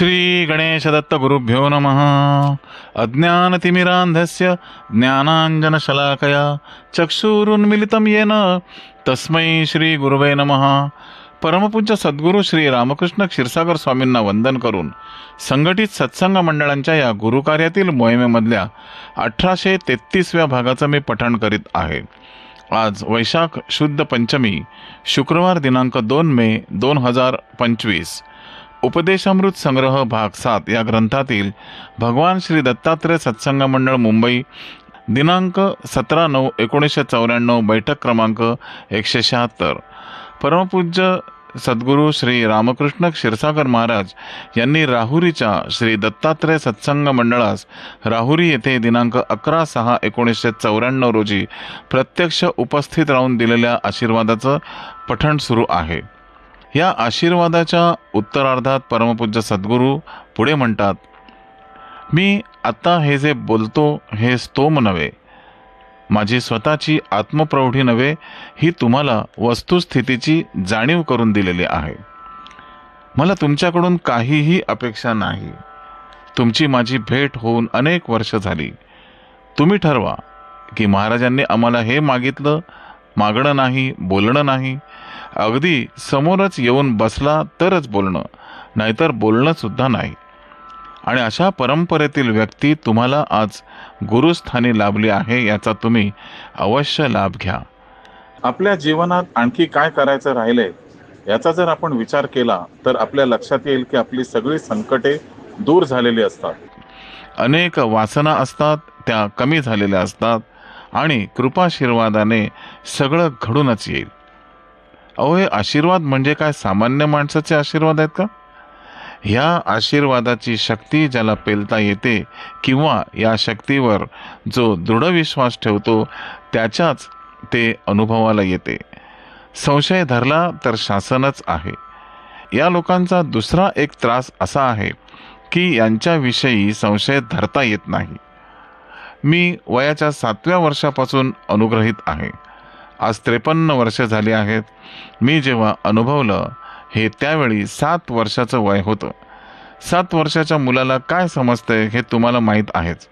श्री गणेशदत्त गुरुभ्यो नमः। अज्ञानतिमिरान्धस्य ज्ञानाञ्जनशलाकया चक्षुरुन्मिलितं येन तस्मै श्रीगुरुवे नमः। परमपूज्य सद्गुरू श्री रामकृष्ण क्षीरसागर स्वामींना वंदन करून संघटित सत्संग मंडळांच्या या गुरुकार्यातील मोहिमेमधल्या अठराशे तेहतीसव्या भागाचं मी पठण करीत आहे. आज वैशाख शुद्ध पंचमी शुक्रवार दिनांक दोन मे दोन हजार पंचवीस. उपदेशामृत संग्रह भाग सात या ग्रंथातील भगवान श्री दत्तात्रय सत्संग मंडळ मुंबई दिनांक सतरा नऊ एकोणीसशे चौऱ्याण्णव बैठक क्रमांक एकशे शहात्तर. परमपूज्य सद्गुरू श्री रामकृष्ण क्षीरसागर महाराज यांनी राहुरीच्या श्री दत्तात्रय सत्संग मंडळास राहुरी येथे दिनांक अकरा सहा एकोणीसशे चौऱ्याण्णव रोजी प्रत्यक्ष उपस्थित राहून दिलेल्या आशीर्वादाचं पठण सुरू आहे. या आशीर्वादाच्या उत्तरार्धात परमपूज्य सद्गुरू पुढे म्हणतात मी आत्ता हे जे बोलतो हे स्तोम नव्हे. माझी स्वतःची आत्मप्रौढी नव्हे ही तुम्हाला वस्तुस्थितीची जाणीव करून दिलेली आहे. मला तुमच्याकडून काहीही अपेक्षा नाही. तुमची माझी भेट होऊन अनेक वर्ष झाली. तुम्ही ठरवा की महाराजांनी आम्हाला हे मागितलं मागणं नाही बोलणं नाही अगदी समोरच येऊन बसला तरच बोलणं नाहीतर बोलणं सुद्धा नाही. आणि अशा परंपरेतील व्यक्ती तुम्हाला आज गुरुस्थानी लाभली आहे याचा तुम्ही अवश्य लाभ घ्या. आपल्या जीवनात आणखी काय करायचं राहिलंय याचा जर आपण विचार केला तर आपल्या लक्षात येईल की आपली सगळी संकटे दूर झालेली असतात. अनेक वासना असतात त्या कमी झालेल्या असतात आणि कृपाशीर्वादाने सगळं घडूनच येईल. अहो हे आशीर्वाद म्हणजे काय? सामान्य माणसाचे आशीर्वाद आहेत का? ह्या आशीर्वादाची शक्ती ज्याला पेलता येते किंवा या शक्तीवर जो दृढ विश्वास ठेवतो त्याच्याच ते अनुभवाला येते. संशय धरला तर शासनच आहे. या लोकांचा दुसरा एक त्रास असा आहे की यांच्याविषयी संशय धरता येत नाही. मी वयाच्या सातव्या वर्षापासून अनुग्रहित आहे. आज त्रेपन्न वर्ष झाली आहेत. मी जेव्हा अनुभवलं हे त्यावेळी सात वर्षाचं वय होतं. सात वर्षाच्या मुलाला काय समजतंय हे तुम्हाला माहीत आहेच.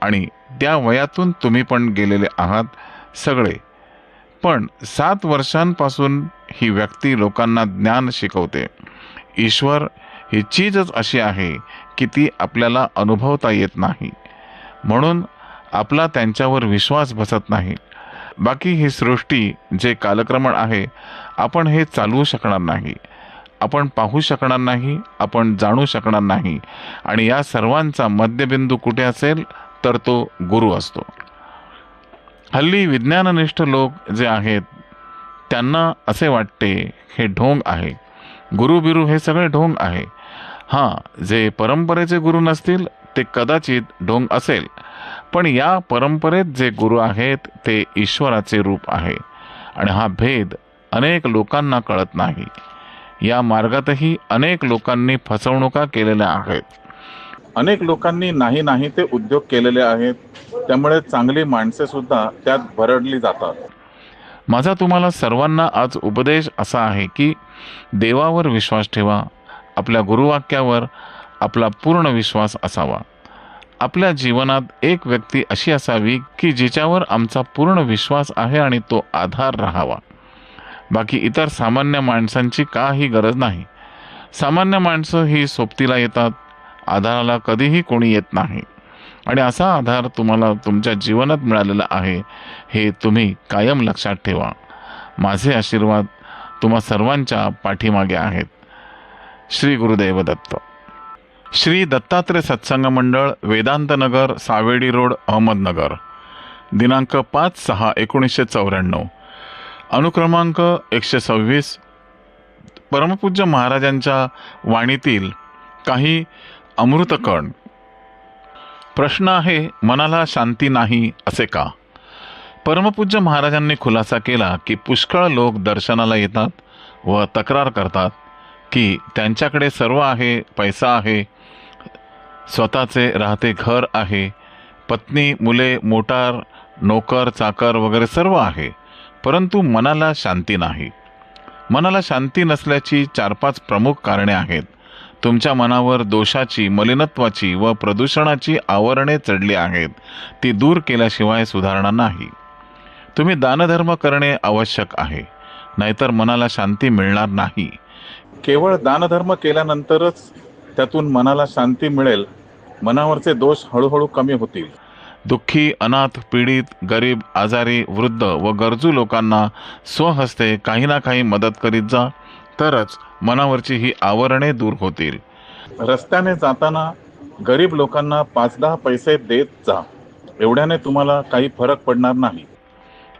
आणि त्या वयातून तुम्ही पण गेलेले आहात सगळे. पण सात वर्षांपासून ही व्यक्ती लोकांना ज्ञान शिकवते. ईश्वर ही चीजच अशी आहे की ती आपल्याला अनुभवता येत नाही. म्हणून आपला त्यांच्यावर विश्वास बसत नाही. बाकी ही सृष्टी जे कालक्रमण आहे आपण हे चालवू शकणार नाही. आपण पाहू शकणार नाही आपण जाणू शकणार नाही. आणि या सर्वांचा मध्यबिंदू कुठे असेल तर तो गुरु असतो. हल्ली विज्ञाननिष्ठ लोक जे आहेत त्यांना असे वाटते हे ढोंग आहे. गुरु बिरू हे सगळे ढोंग आहे. हां जे परंपरेचे गुरु नसतील ते कदाचित ढोंग असेल. पण या परंपरेत जे गुरु आहेत ते ईश्वराचे रूप आहे. आणि हा भेद अनेक लोकांना कळत नाही. या मार्गातही अनेक लोकांनी फसवणुका केलेल्या आहेत. अनेक लोकांनी नाही नाही ते उद्योग केलेले आहेत. त्यामुळे चांगली माणसे सुद्धा त्यात भरडली जातात. माझा तुम्हाला सर्वांना आज उपदेश असा आहे की देवावर विश्वास ठेवा. आपल्या गुरुवाक्यावर आपला पूर्ण विश्वास असावा. आपल्या जीवनात एक व्यक्ती अशी असावी की जिच्यावर आमचा पूर्ण विश्वास आहे आणि तो आधार राहावा. बाकी इतर सामान्य माणसांची काही गरज नाही. सामान्य माणसं ही सोबतीला येतात आधाराला कधीही कोणी येत नाही. आणि असा आधार तुम्हाला तुमच्या जीवनात मिळालेला आहे हे तुम्ही कायम लक्षात ठेवा. माझे आशीर्वाद तुम्हा सर्वांच्या पाठीमागे आहेत. श्री गुरुदेव दत्त. श्री दत्तात्रय सत्संग मंडळ वेदांतनगर सावेडी रोड अहमदनगर दिनांक पाच सहा एकोणीसशे चौऱ्याण्णव. अनुक्रमांक एकशे सव्वीस. परमपूज्य महाराजांच्या वाणीतील काही अमृतकण प्रश्न आहे मनाला शांती नाही असे का? परमपूज्य महाराजांनी खुलासा केला की पुष्कळ लोक दर्शनाला येतात व तक्रार करतात की त्यांच्याकडे सर्व आहे पैसा आहे स्वतःचे राहते घर आहे. पत्नी मुले मोटार नोकर चाकर वगैरे सर्व आहे. परंतु मनाला शांती नाही. मनाला शांती नसल्याची चार पाच प्रमुख कारणे आहेत. तुमच्या मनावर दोषाची मलिनत्वाची व प्रदूषणाची आवरणे चढली आहेत. ती दूर केल्याशिवाय सुधारणा नाही. तुम्ही दानधर्म करणे आवश्यक आहे. नाहीतर मनाला शांती मिळणार नाही. केवळ दानधर्म केल्यानंतरच त्यातून मनाला शांती मिळेल मनावरचे दोष हळूहळू कमी होतील. दुःखी अनाथ पीडित गरीब आजारी वृद्ध व गरजू लोकांना स्वहस्ते काही ना काही मदत करीत जा तरच मनावरची ही आवरणे दूर होतील. रस्त्याने जाताना गरीब लोकांना पाच दहा पैसे देत जा. एवढ्याने तुम्हाला काही फरक पडणार नाही.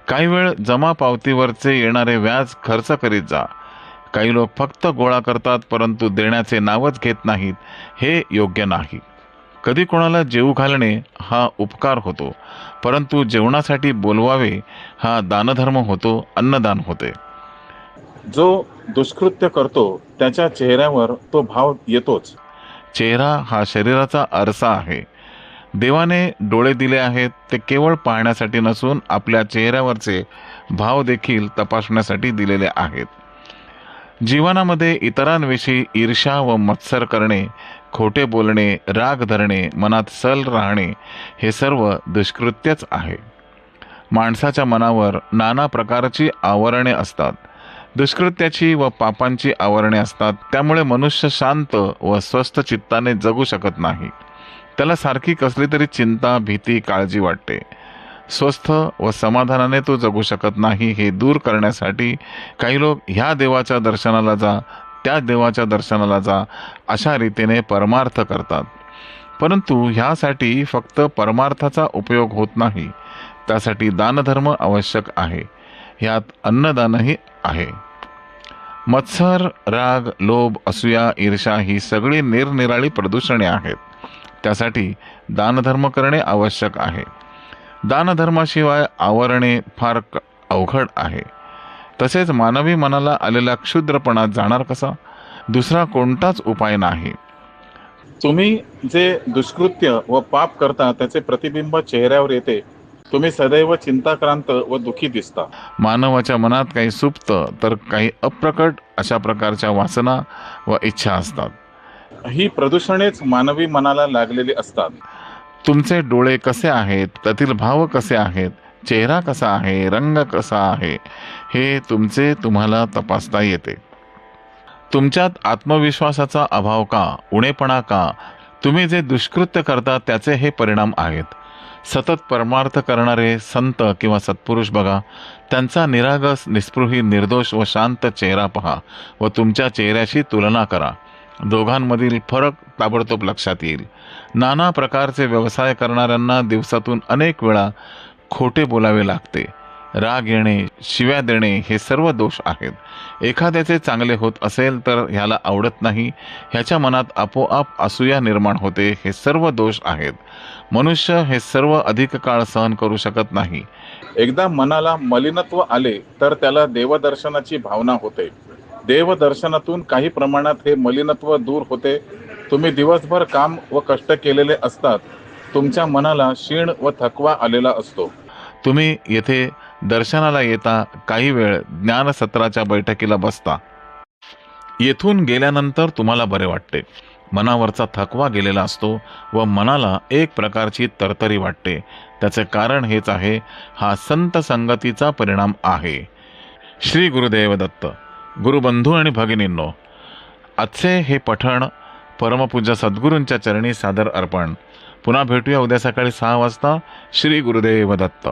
काही वेळ जमा पावतीवरचे येणारे व्याज खर्च करीत जा. काही लोक फक्त गोळा करतात परंतु देण्याचे नावच घेत नाहीत. हे योग्य नाही. कधी कोणाला जेऊ घालणे हा उपकार होतो परंतु जेवणासाठी बोलवावे हा दानधर्म होतो अन्नदान होते. जो दुष्कृत्य करतो त्याच्या चेहऱ्यावर तो भाव येतोच. चेहरा हा शरीराचा आरसा आहे. देवाने डोळे दिले आहेत ते केवळ पाहण्यासाठी नसून आपल्या चेहऱ्यावरचे भाव देखील तपासण्यासाठी दिलेले आहेत. जीवनामध्ये इतरांविषयी ईर्ष्या व मत्सर करणे खोटे बोलणे राग धरणे मनात सल राहणे हे सर्व दुष्कृत्यच आहे. माणसाच्या मनावर नाना प्रकारची आवरणे असतात. दुष्कृत्याची व पापांची आवरणे असतात त्यामुळे मनुष्य शांत व स्वस्थ चित्ताने जगू शकत नाही. त्याला सारखी कसली तरी चिंता भीती काळजी वाटते. स्वस्थ व समाधानाने तो जगू शकत नाही हे दूर करण्यासाठी काही लोक ह्या देवाच्या दर्शनाला जा त्या देवाच्या दर्शनाला जा अशा रीतीने परमार्थ करतात. परंतु ह्यासाठी फक्त परमार्थाचा उपयोग होत नाही. त्यासाठी दानधर्म आवश्यक आहे. ह्यात अन्नदानही आहे. मत्सर राग लोभ असूया ईर्षा ही सगळी निरनिराळी प्रदूषणे आहेत. त्यासाठी दानधर्म करणे आवश्यक आहे. दानधर्माशिवाय आवरणे फार अवघड आहे. तसेच मानवी मनाला आलेला क्षुद्रपणा जाणार कसा? दुसरा कोणताच उपाय नाही. तुम्ही जे दुष्कृत्य व पाप करता त्याचे प्रतिबिंब चेहऱ्यावर येते. तुम्ही सदैव चिंताक्रांत व दुःखी दिसता. मानवाच्या मनात काही सुप्त तर काही अप्रकट अशा प्रकारच्या वासना व इच्छा असतात. ही प्रदूषणेच मानवी मनाला लागलेली असतात. तुमचे डोळे कसे आहेत? त्यातील भाव कसे आहेत? चेहरा कसा आहे? रंग कसा आहे? हे तुमचे तुम्हाला तपासता येते. तुमच्यात आत्मविश्वासाचा अभाव का? उणेपणा का? तुम्ही जे दुष्कृत्य करता त्याचे हे परिणाम आहेत. सतत परमार्थ करणारे संत किंवा सत्पुरुष बघा. त्यांचा निरागस निस्पृही निर्दोष व शांत चेहरा पहा व तुमच्या चेहऱ्याशी तुलना करा. दोघांमधील फरक ताबडतोब लक्षात येईल. नाना प्रकारचे व्यवसाय करणाऱ्यांना दिवसातून अनेक वेळा खोटे बोलावे लागते. राग येणे शिव्या देणे हे सर्व दोष आहेत. एखाद्याचे चांगले होत असेल तर ह्याला आवडत नाही ह्याच्या मनात आपोआप असूया निर्माण होते हे सर्व दोष आहेत. मनुष्य हे सर्व अधिक काळ सहन करू शकत नाही. एकदा मनाला मलिनत्व आले तर त्याला देवदर्शनाची भावना होते. देवदर्शनातून काही प्रमाणात हे मलिनत्व दूर होते. तुम्ही दिवसभर काम व कष्ट केलेले असतात. तुमच्या मनाला क्षीण व थकवा आलेला असतो. तुम्ही येथे दर्शनाला येता काही वेळ ज्ञानसत्राच्या बैठकीला बसता. येथून गेल्यानंतर तुम्हाला बरे वाटते. मनावरचा थकवा गेलेला असतो व मनाला एक प्रकारची तरतरी वाटते. त्याचे कारण हेच आहे हा संत संगतीचा परिणाम आहे. श्री गुरुदेव दत्त. गुरुबंधू आणि भगिनींनो आजचे हे पठण परमपूज्य सद्गुरूंच्या चरणी सादर अर्पण. पुन्हा भेटूया उद्या सकाळी सहा वाजता. श्री गुरुदेव दत्त.